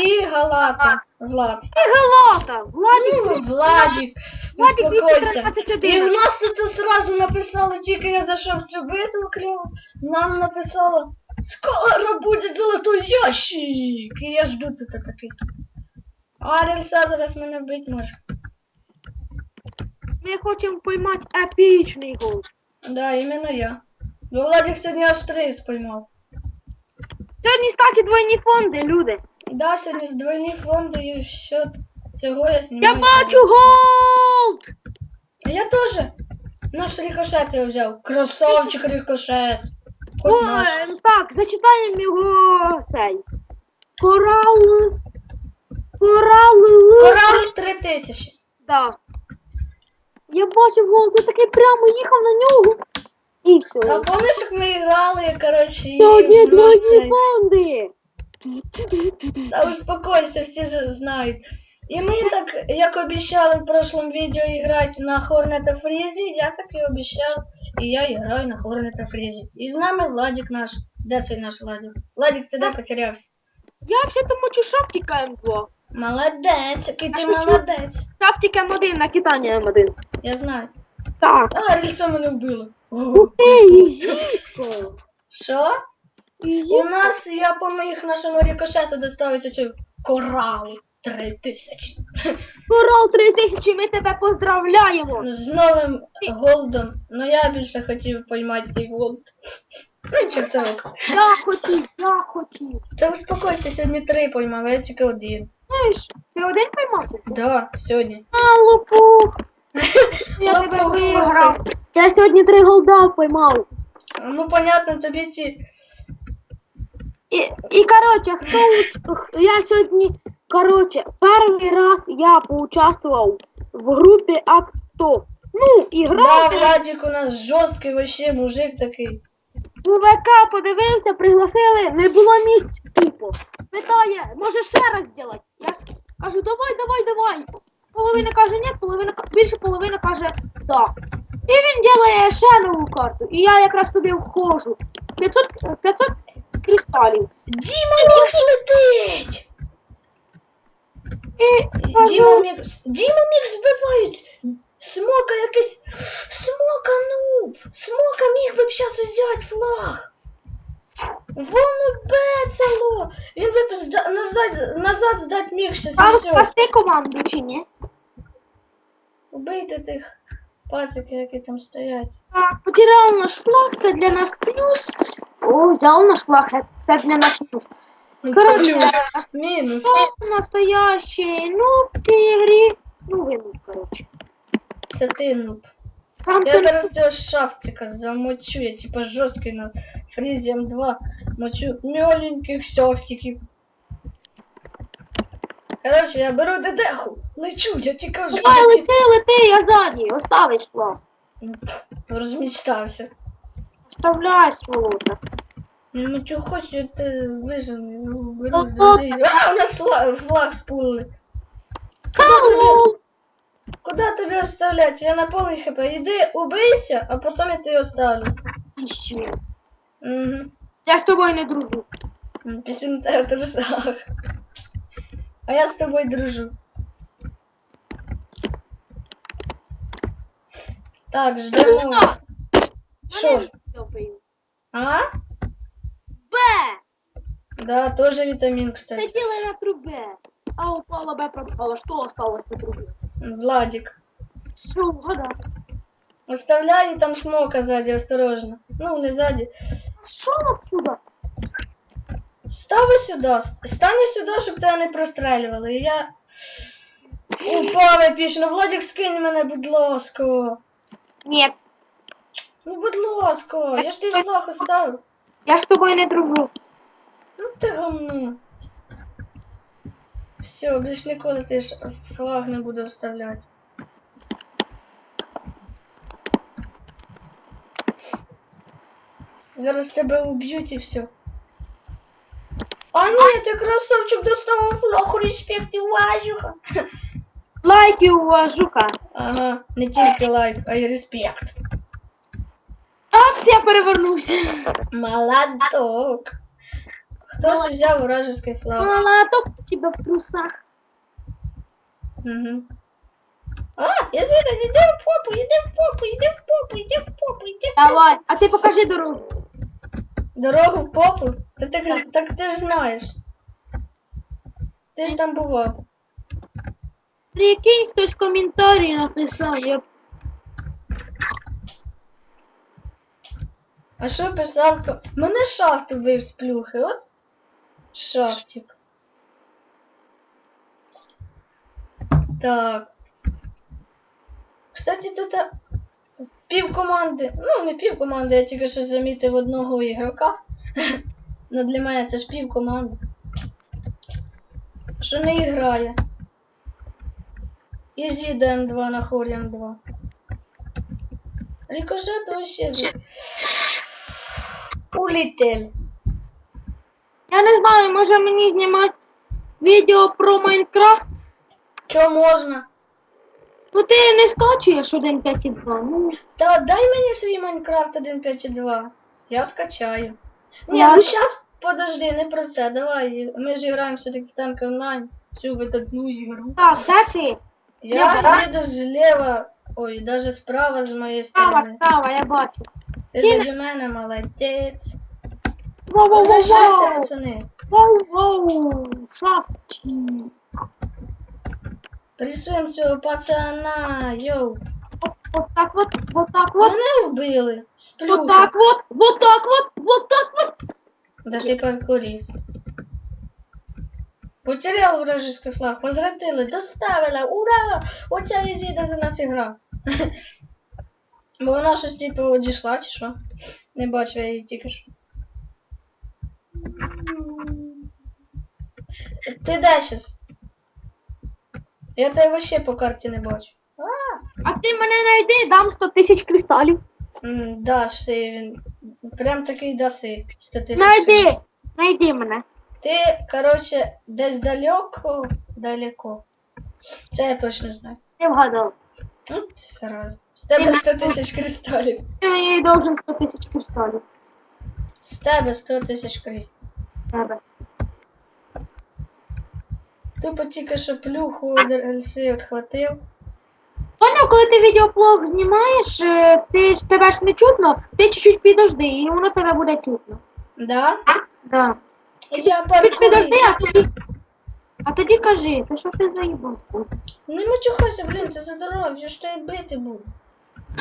І Галата. Влад. І Галата! Владик, Ну, Владик, Владик успокойся. І в нас тут сразу написали, тільки я зайшов в цю битву кльово, нам написало Скоро буде золотой ящик. І я жду тут такий. А Рельса зараз мене бить може. ми хочемо поймати епічний гол. Да, іменно я. Ну, Владик сьогодні аж три споймав. Сьогодні, кстати, двойні фонди, люди. Да, сьогодні з двойні фонди і счет. Цього я Я бачу голд! А я теж. Наш рикошет я взяв. Красавчик рикошет. Хоть наш. Ой, ну так, зачитаємо його цей. Корал. Корал. Кораль 3000. Да. Я бачив голд, я такий прямо їхав на нього. І все. А помниш, як ми грали, коротше, і Сьогодні в нас двойні цей- фонди. Та успокойся, всі ж знають. І ми так, як обіцяли в прошлом відео грати на Хорнета Фрізі, я так і обіцяв, і я і граю на Хорнета Фрізі. І з нами Владик наш. Де цей наш Владик? Владик, ти де потерявся? Я взагалі мочу шаптика М2. Молодець, який ти молодець. Шаптик М1 на Титані М1. Я знаю. Так. А, рельсо мене Ізітко. Що? У нас, я по моїх нашому рикошету доставить оцю коралу 3000. Корал 3000, ми тебе поздравляємо. З новим голдом. Ну я більше хотів поймати цей голд. Ну чи все ок. Я хотів, я хотів. Та успокойся, сьогодні три поймав, я тільки один. Знаєш, ти один поймав? Да, сьогодні. А, лопух. Я тебе виграв. Я сьогодні три голда поймав. Ну понятно, тобі ці. І, і коротше, хто я сьогодні, коротше, перший раз я поучаствував в групі АК-100. Ну, і Да, грав Владик у нас жорсткий вообще мужик такий. у ВК подивився, пригласили, не було місць тупо. Питає, може ще раз зробити? Я кажу, давай, давай, давай. Половина каже ні, половина більше половина каже да. І він ділає ще нову карту. І я якраз туди входжу. 500, 500 кристалів. Діма Мікс летить! І Діма Мікс. Діма Мікс вбивають! Смока якийсь. Смока нуб! Смока міг би б зараз взяти флаг! Воно бецало! Він би б зда- назад, назад здати міг щас і все. спасти команду чи ні? Убийте тих пациків, які там стоять. Так, потеряв наш флаг, це для нас плюс. О, взяв наш флаг, це для нас плюс. Коротше, Плюс, мінус. Хто настоящий нуб в цій грі? Ну, ви нуб, коротше. Це ти нуб. Сам Я ти зараз цього шафтика замочу, я типа жорсткий на фрізі М2 мочу міленьких шафтиків. Короче, я беру дедеху, лечу, я тільки вже Давай, я лети, лети, я ззаді, оставиш флаг. ті- розмічтався. Оставляй, сволота. Ну чого хочеш, я ти вижену, ну, Ну, здожи. А, у нас флаг, флаг спулили. Алло! Куда тобі оставлять? Я на повний хп. Іди, убийся, а потім я тебе оставлю. Що? Угу. Я з тобою не дружу. Тебе в трусах. А я з тобою дружу. Так, ждемо. Що ж? А? Б! Да, тоже вітамін, кстати. Сиділи на трубе. А упала Б пропала. Що осталось на трубі? Владик. Що, вгадав? Оставляй там смока сзади, осторожно. Ну, не сзади. Що отсюда? Стави сюди. Стань сюди, щоб тебе не прострелювали. І я. Упав епічно. Владик, скинь мене, будь ласка. Ні, Ну, будь ласка, я ж ти флаг оставив. я з тобою не дружу. Ну ти гамно. Все, більш ніколи ти ж флаг не буду оставляти. Зараз тебе уб'ють і все. А ні, ти красавчик достав флаг, респект і уважуха. Лайки уважуха. Ага, не тільки лайк, а й респект. Акція перевернувся. Молодок. Хтось взяв вражеский флаг. Мала, топ тебе в трусах. Угу. А, я звідти, іди в попу, іди в попу, іди в попу, іди в попу, іди в попу. Давай, а ти покажи дорогу. Дорогу в попу? Та ти, ж- так ти ж знаєш. Ти ж там бував. Прикинь, хтось коментарі написав. Я... А що писав? Мене шахт вбив з плюхи, от шахтик. Так. Кстати, тут а, пів команди. Ну, не пів команди, я тільки що замітив одного ігрока. Ну для мене це ж пів команди. Що не грає. Ізі ДМ2 на хорі М2. Рикошет вообще за... Улетел. Я не знаю, може мені знімати відео про Майнкрафт. Чо можна? Ну ти не скачуєш 1.5.2. Ну, Та дай мені свій Майнкрафт 1.5.2. Я скачаю. Ні, Я- ну щас подожди, не про це. Давай. Ми ж граємо все-таки в танк онлайн. Цю видатну ігру. так, де ти? Я Я- їду зліва. Ой, даже справа з моєї Справа, сторони. справа, я бачу. Ти заді мене молодець. Возвращайся, пацани. Воу-воу! Шахті. Рисуємо цього пацана, йоу. Вот, так вот, вот так вот, Мене вбили. З вот так вот, вот так вот, вот так вот. Да ты паркурист. Потерял вражеский флаг, возвратили, доставили, ура! Оця Ізіда за нас ігра. Бо вона щось типу одійшла, чи що? Не бачу я її тільки що. Ти де щас? Я тебе вообще по карті не бачу. А, ти мене знайди, дам 100 тисяч кристалів. м, ти він. Прям такий даси. 100 тисяч. Знайди, знайди мене. Ти, короче, десь далеко, далеко. Це я точно знаю. Ти вгадав. Ну, сразу. З тебе 100 тисяч кристалів. Ти мені должен 100 тисяч кристалів. З тебе 100 тисяч кристалів. Тебе. Тупо тільки що плюху DLC відхватив. Поняв, коли ти відеоблог знімаєш, ти ж тебе ж не чутно, ти чуть-чуть підожди, і воно тебе буде чутно. Да? Да. Я Чуть підожди, а тоді. А тоді кажи, то що ти заїбав? Не матюхайся, блін, ти за дорогу, я ж тебе бити буду.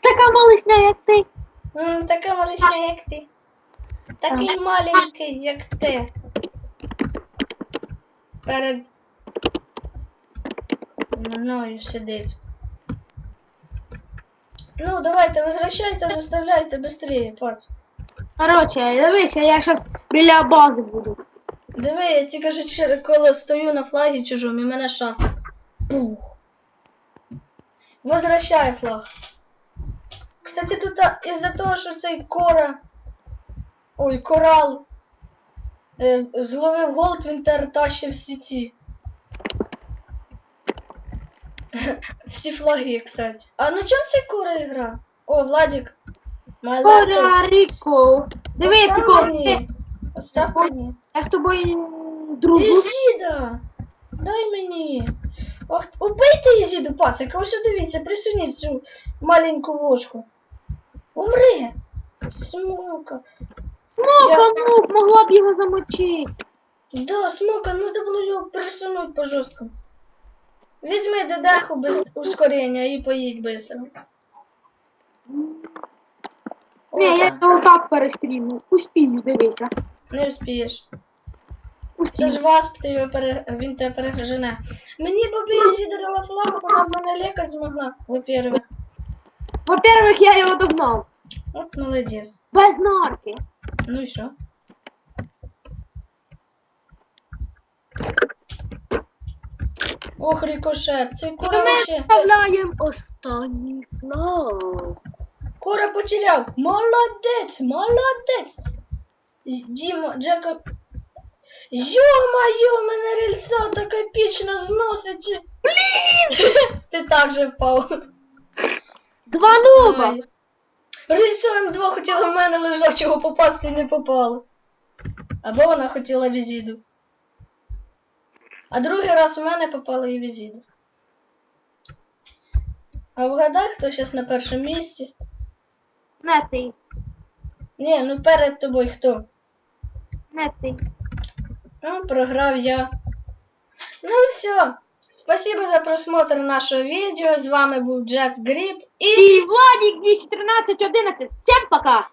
Така малишня, як ти. М, така малися, як ти. Такий маленький, як ти. Перед мною сидить. Ну, давайте, возвращайте, заставляйте быстрее, пац. Короче, дивися, я зараз біля бази буду. Диви, я тільки що через коло стою на флагі чужому і мене шахта. Пух. Возвращай флаг. Кстати, тут із-за того, що цей кора. Ой, корал. Е, зловив голд, він тащив всі ці. всі флаги, кстати. А на чому цей кора гра? О, Владик. Кора Ріко. Диви, Остав ти- Остав мені. я з тобою дружу. Ізіда! Дай мені. Ох, убийте Ізіду, пацик, ось дивіться, присуніть цю маленьку ложку. Умри! Смока. Смока, ну, могла б його замочити. Да, смока, надо було його присунуть по жорсткому. Візьми дедаху без ускорення і поїдь быстро. Ні, я його так перестрімлю. Успію, дивися. Не вспієш. Це ж його пере... він тебе пережене. Мені баби Ізіда флагу, вона б мене лікать змогла, во-первых. Во-первых, я його догнав. От молодець. Без нарки. Ну і що? Ох, рикошет, цей І кора ми вообще. вставляємо останній флаг. Кора потеряв. Молодець, молодець. Діма, Джека. Йо-моє, мене рельса так епічно зносить. Блін! Ти так же впав. Два нуба. Рельса М2 хотіла в мене лежачого попасти і не попало. Або вона хотіла візіду. А другий раз у мене попала і візіда. А вгадай, хто зараз на першому місці? Не ти. Ні, ну перед тобою хто? Не ти. Ну, програв я. Ну все. Спасибо за просмотр нашего видео. С вами был Джек Гриб и... И Владик 213 11. Всем пока!